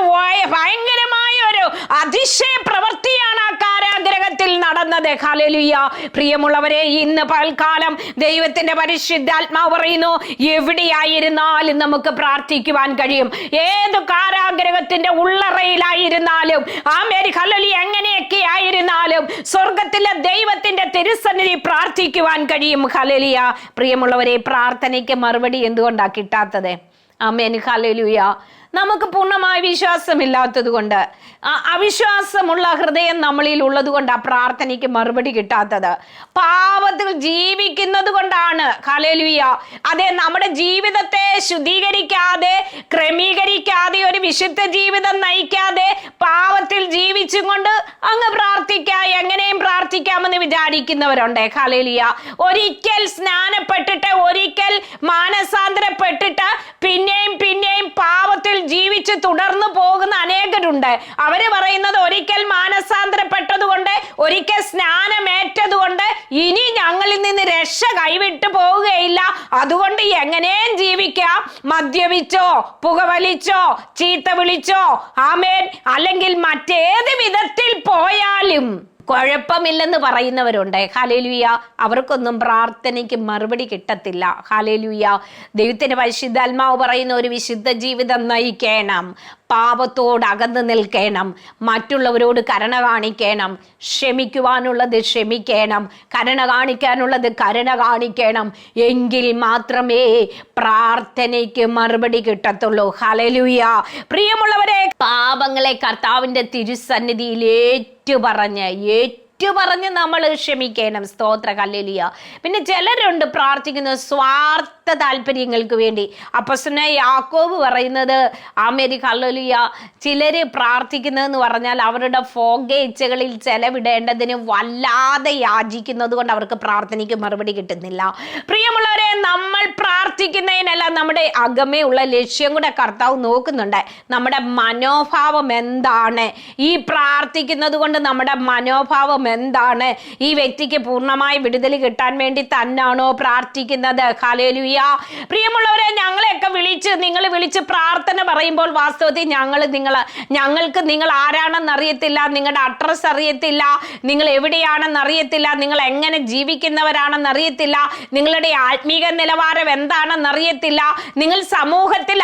[SPEAKER 1] ഭയങ്കരമായ ഒരു അതിശയ പ്രവൃത്തിയാണ് ആ കാരാഗ്രഹത്തിൽ നടന്നത് കലലിയ പ്രിയമുള്ളവരെ ഇന്ന് പൽക്കാലം ദൈവത്തിന്റെ പരിശുദ്ധാത്മാവ് പറയുന്നു എവിടെയായിരുന്നാലും നമുക്ക് പ്രാർത്ഥിക്കുവാൻ കഴിയും ഏത് കാരാഗ്രഹത്തിന്റെ ഉള്ളറയിലായിരുന്നാലും ആമേരി കലലി എങ്ങനെയൊക്കെ ആയിരുന്നാലും സ്വർഗത്തിലെ ദൈവത്തിന്റെ തിരുസന്നിധി പ്രാർത്ഥിക്കുവാൻ കഴിയും ഹലലിയ പ്രിയമുള്ളവരെ പ്രാർത്ഥനയ്ക്ക് മറുപടി എന്തുകൊണ്ടാണ് കിട്ടാത്തത് അമ്മേൻ ഹലലിയ നമുക്ക് പൂർണ്ണമായ വിശ്വാസമില്ലാത്തത് കൊണ്ട് അവിശ്വാസമുള്ള ഹൃദയം നമ്മളിൽ ഉള്ളത് കൊണ്ട് ആ പ്രാർത്ഥനയ്ക്ക് മറുപടി കിട്ടാത്തത് പാപത്തിൽ ജീവിക്കുന്നത് കൊണ്ടാണ് കലലുയ അതെ നമ്മുടെ ജീവിതത്തെ ശുദ്ധീകരിക്കാതെ ക്രമീകരിക്കാതെ ഒരു വിശുദ്ധ ജീവിതം നയിക്കാതെ പാപത്തിൽ ജീവിച്ചും കൊണ്ട് അങ്ങ് പ്രാർത്ഥിക്കാം എങ്ങനെയും പ്രാർത്ഥിക്കാമെന്ന് വിചാരിക്കുന്നവരുണ്ട് ഹലേലിയ ഒരിക്കൽ സ്നാനപ്പെട്ടിട്ട് ഒരിക്കൽ മാനസാന്തരപ്പെട്ടിട്ട് പിന്നെയും പിന്നെയും പാപത്തിൽ ജീവിച്ച് തുടർന്നു പോകുന്ന അനേകരുണ്ട് അവര് പറയുന്നത് ഒരിക്കൽ മാനസാന്തരപ്പെട്ടതുകൊണ്ട് ഒരിക്കൽ കൊണ്ട് ഇനി ഞങ്ങളിൽ നിന്ന് രക്ഷ കൈവിട്ടു പോവുകയില്ല അതുകൊണ്ട് എങ്ങനെയും ജീവിക്കാം മദ്യപിച്ചോ പുകവലിച്ചോ ചീത്ത വിളിച്ചോ ആമേൻ അല്ലെങ്കിൽ മറ്റേത് വിധത്തിൽ പോയാലും കുഴപ്പമില്ലെന്ന് പറയുന്നവരുണ്ട് ഹാലേലുയ അവർക്കൊന്നും പ്രാർത്ഥനയ്ക്ക് മറുപടി കിട്ടത്തില്ല ഹാലേലുയ ദൈവത്തിൻ്റെ പരിശുദ്ധാത്മാവ് പറയുന്ന ഒരു വിശുദ്ധ ജീവിതം നയിക്കണം പാപത്തോട് അകന്നു നിൽക്കണം മറ്റുള്ളവരോട് കരുണ കാണിക്കണം ക്ഷമിക്കുവാനുള്ളത് ക്ഷമിക്കണം കരുണ കാണിക്കാനുള്ളത് കരുണ കാണിക്കണം എങ്കിൽ മാത്രമേ പ്രാർത്ഥനയ്ക്ക് മറുപടി കിട്ടത്തുള്ളൂ ഹലലുയ പ്രിയമുള്ളവരെ പാപങ്ങളെ കർത്താവിൻ്റെ തിരുസന്നിധിയിൽ ഏറ്റു പറഞ്ഞ് ഏറ്റുപറഞ്ഞ് നമ്മൾ ക്ഷമിക്കണം സ്തോത്ര കല്ലിയ പിന്നെ ചിലരുണ്ട് പ്രാർത്ഥിക്കുന്ന സ്വാർത്ഥ താല്പര്യങ്ങൾക്ക് വേണ്ടി അപ്പസന യാക്കോബ് പറയുന്നത് ആമേരി കല്ലലിയ ചിലര് പ്രാർത്ഥിക്കുന്നതെന്ന് പറഞ്ഞാൽ അവരുടെ ഫോഗേച്ചകളിൽ ചെലവിടേണ്ടതിന് വല്ലാതെ യാചിക്കുന്നത് കൊണ്ട് അവർക്ക് പ്രാർത്ഥനയ്ക്ക് മറുപടി കിട്ടുന്നില്ല പ്രിയമുള്ള ഇവിടെ നമ്മൾ പ്രാർത്ഥിക്കുന്നതിനല്ല നമ്മുടെ അകമേ ഉള്ള ലക്ഷ്യം കൂടെ കർത്താവ് നോക്കുന്നുണ്ട് നമ്മുടെ മനോഭാവം എന്താണ് ഈ പ്രാർത്ഥിക്കുന്നത് കൊണ്ട് നമ്മുടെ മനോഭാവം എന്താണ് ഈ വ്യക്തിക്ക് പൂർണ്ണമായി വിടുതൽ കിട്ടാൻ വേണ്ടി തന്നാണോ പ്രാർത്ഥിക്കുന്നത് ഹലേലുയ പ്രിയമുള്ളവരെ ഞങ്ങളെയൊക്കെ വിളിച്ച് നിങ്ങൾ വിളിച്ച് പ്രാർത്ഥന പറയുമ്പോൾ വാസ്തവത്തിൽ ഞങ്ങൾ നിങ്ങൾ ഞങ്ങൾക്ക് നിങ്ങൾ ആരാണെന്ന് അറിയത്തില്ല നിങ്ങളുടെ അഡ്രസ് അറിയത്തില്ല നിങ്ങൾ എവിടെയാണെന്ന് അറിയത്തില്ല നിങ്ങൾ എങ്ങനെ ജീവിക്കുന്നവരാണെന്ന് അറിയത്തില്ല നിങ്ങളുടെ ആത്മീയ ലൈംഗിക നിലവാരം അറിയത്തില്ല നിങ്ങൾ സമൂഹത്തിൽ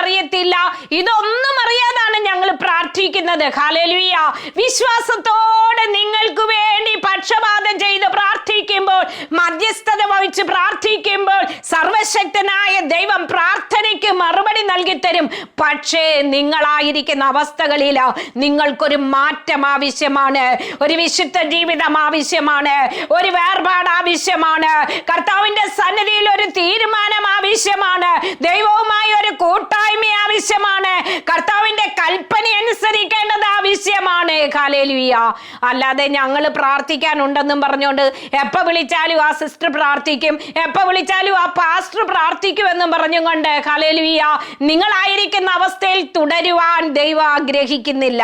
[SPEAKER 1] അറിയത്തില്ല ഇതൊന്നും അറിയാതാണ് ഞങ്ങൾ പ്രാർത്ഥിക്കുന്നത് ഹാലലുയ വിശ്വാസത്തോടെ നിങ്ങൾക്ക് വേണ്ടി പക്ഷപാതം ചെയ്ത് പ്രാർത്ഥിക്കുമ്പോൾ മധ്യസ്ഥത വഹിച്ച് പ്രാർത്ഥിക്കുമ്പോൾ സർവശക്തനായ ദൈവം പ്രാർത്ഥനയ്ക്ക് മറുപടി നൽകി തരും പക്ഷേ നിങ്ങളായിരിക്കുന്ന അവസ്ഥകളിൽ നിങ്ങൾക്കൊരു മാറ്റം ആവശ്യമാണ് ഒരു വിശുദ്ധ ജീവിതം ആവശ്യമാണ് ഒരു വേർപാട് ആവശ്യമാണ് കർത്താവിന്റെ സംഗതിയിൽ ഒരു തീരുമാനം ആവശ്യമാണ് ദൈവവുമായി ഒരു കൂട്ടായ്മ ആവശ്യമാണ് കർത്താവിന്റെ കൽപ്പന അനുസരിക്കേണ്ടത് ആവശ്യമാണ് ഹാലേലുയ അല്ലാതെ ഞങ്ങൾ പ്രാർത്ഥിക്കാനുണ്ടെന്നും പറഞ്ഞുകൊണ്ട് എപ്പോൾ വിളിച്ചാലും ആ സിസ്റ്റർ പ്രാർത്ഥിക്കും എപ്പോൾ വിളിച്ചാലും ആ പാസ്റ്റർ പ്രാർത്ഥിക്കുമെന്നും പറഞ്ഞുകൊണ്ട് ഹാലേലുയ നിങ്ങളായിരിക്കുന്ന അവസ്ഥയിൽ തുടരുവാൻ ദൈവം ആഗ്രഹിക്കുന്നില്ല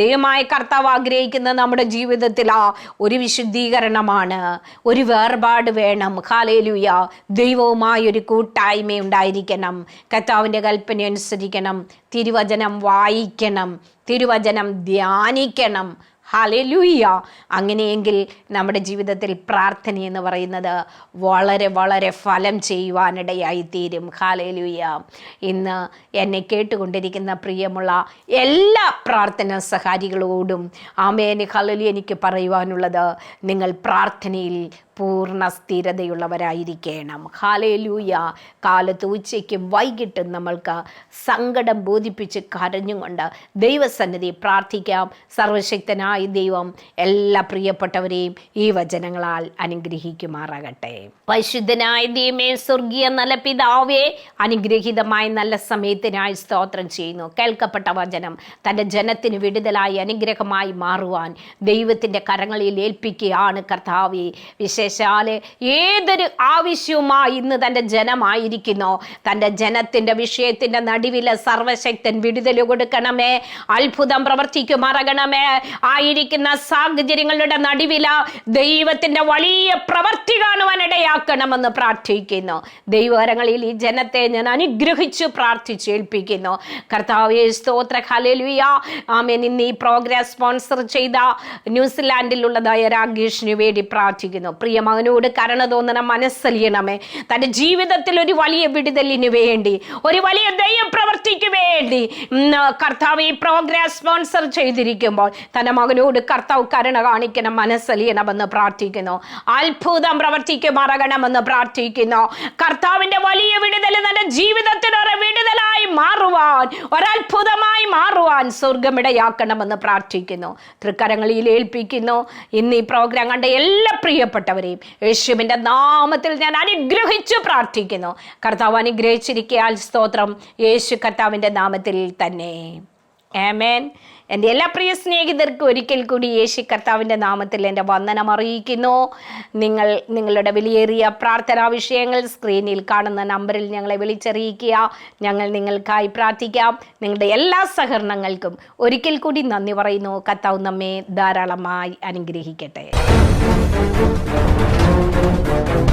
[SPEAKER 1] ദൈവമായ കർത്താവ് ആഗ്രഹിക്കുന്ന നമ്മുടെ ജീവിതത്തിൽ ആ ഒരു വിശുദ്ധീകരണമാണ് ഒരു വേർപാട് വേണം ഹാലേലുയ ദൈവവുമായ ഒരു കൂട്ടായ്മ ഉണ്ടായിരിക്കണം കർത്താവിൻ്റെ കൽപ്പന അനുസരിക്കണം തിരുവചനം വായിക്കണം തിരുവചനം ധ്യാനിക്കണം ഹാലലൂയ്യ അങ്ങനെയെങ്കിൽ നമ്മുടെ ജീവിതത്തിൽ പ്രാർത്ഥന എന്ന് പറയുന്നത് വളരെ വളരെ ഫലം ചെയ്യുവാനിടയായിത്തീരും ഹാലലൂയ്യ ഇന്ന് എന്നെ കേട്ടുകൊണ്ടിരിക്കുന്ന പ്രിയമുള്ള എല്ലാ പ്രാർത്ഥനാ സഹാരികളോടും ആമേനെ ഹലലി എനിക്ക് പറയുവാനുള്ളത് നിങ്ങൾ പ്രാർത്ഥനയിൽ പൂർണ്ണ സ്ഥിരതയുള്ളവരായിരിക്കണം ഹാലയിലൂയ കാലത്ത് ഉച്ചയ്ക്കും വൈകിട്ടും നമ്മൾക്ക് സങ്കടം ബോധിപ്പിച്ച് കരഞ്ഞുകൊണ്ട് ദൈവസന്നിധി പ്രാർത്ഥിക്കാം സർവശക്തനായ ദൈവം എല്ലാ പ്രിയപ്പെട്ടവരെയും ഈ വചനങ്ങളാൽ അനുഗ്രഹിക്കുമാറാകട്ടെ പരിശുദ്ധനായ ദൈവമേ സ്വർഗീയ നല്ല പിതാവേ അനുഗ്രഹീതമായ നല്ല സമയത്തിനായി സ്തോത്രം ചെയ്യുന്നു കേൾക്കപ്പെട്ട വചനം തൻ്റെ ജനത്തിന് വിടുതലായി അനുഗ്രഹമായി മാറുവാൻ ദൈവത്തിൻ്റെ കരങ്ങളിൽ ഏൽപ്പിക്കുകയാണ് കർത്താവെ വിശേഷ വിശേഷാല് ഏതൊരു ആവശ്യവുമായി ഇന്ന് തൻ്റെ ജനമായിരിക്കുന്നു തൻ്റെ ജനത്തിൻ്റെ വിഷയത്തിൻ്റെ നടുവിലെ സർവശക്തൻ വിടുതൽ കൊടുക്കണമേ അത്ഭുതം മറകണമേ ആയിരിക്കുന്ന സാഹചര്യങ്ങളുടെ നടുവില ദൈവത്തിൻ്റെ വലിയ പ്രവർത്തി കാണുവാൻ ഇടയാക്കണമെന്ന് പ്രാർത്ഥിക്കുന്നു ദൈവകരങ്ങളിൽ ഈ ജനത്തെ ഞാൻ അനുഗ്രഹിച്ച് ഏൽപ്പിക്കുന്നു കർത്താവ് സ്തോത്ര ഹലലുയ ആമേൻ ഇന്ന് ഈ പ്രോഗ്രാം സ്പോൺസർ ചെയ്ത ന്യൂസിലാൻഡിലുള്ളതായ രാഗേഷിന് വേണ്ടി പ്രാർത്ഥിക്കുന്നു പ്രിയ പ്രിയ മകനോട് കരണ തോന്നണം മനസ്സലിയണമേ തൻ്റെ ജീവിതത്തിൽ ഒരു വലിയ വിടുതലിന് വേണ്ടി ഒരു വലിയ പ്രവർത്തിക്കു വേണ്ടി കർത്താവ് ഈ പ്രോഗ്രാം സ്പോൺസർ ചെയ്തിരിക്കുമ്പോൾ തൻ്റെ മകനോട് കർത്താവ് കരുണ കാണിക്കണം മനസ്സലിയണമെന്ന് പ്രാർത്ഥിക്കുന്നു അത്ഭുതം പ്രവർത്തിക്കുമാറകണമെന്ന് പ്രാർത്ഥിക്കുന്നു കർത്താവിൻ്റെ വലിയ വിടുതൽ തൻ്റെ ജീവിതത്തിനൊരു വിടുതലായി മാറുവാൻ ഒരത്ഭുതമായി മാറുവാൻ സ്വർഗമിടയാക്കണമെന്ന് പ്രാർത്ഥിക്കുന്നു തൃക്കരങ്ങളിൽ ഏൽപ്പിക്കുന്നു ഇന്ന് ഈ പ്രോഗ്രാം കണ്ട എല്ലാ പ്രിയപ്പെട്ടവരും എല്ലാവരെയും യേശുവിൻ്റെ നാമത്തിൽ ഞാൻ അനുഗ്രഹിച്ചു പ്രാർത്ഥിക്കുന്നു കർത്താവ് അനുഗ്രഹിച്ചിരിക്കയാൽ സ്തോത്രം യേശു കർത്താവിൻ്റെ നാമത്തിൽ തന്നെ ഏമേൻ എൻ്റെ എല്ലാ പ്രിയ സ്നേഹിതർക്കും ഒരിക്കൽ കൂടി യേശു കർത്താവിൻ്റെ നാമത്തിൽ എൻ്റെ വന്ദനം അറിയിക്കുന്നു നിങ്ങൾ നിങ്ങളുടെ വിലയേറിയ പ്രാർത്ഥനാ വിഷയങ്ങൾ സ്ക്രീനിൽ കാണുന്ന നമ്പറിൽ ഞങ്ങളെ വിളിച്ചറിയിക്കുക ഞങ്ങൾ നിങ്ങൾക്കായി പ്രാർത്ഥിക്കാം നിങ്ങളുടെ എല്ലാ സഹകരണങ്ങൾക്കും ഒരിക്കൽ കൂടി നന്ദി പറയുന്നു കർത്താവ് നമ്മെ ധാരാളമായി അനുഗ്രഹിക്കട്ടെ Thank you.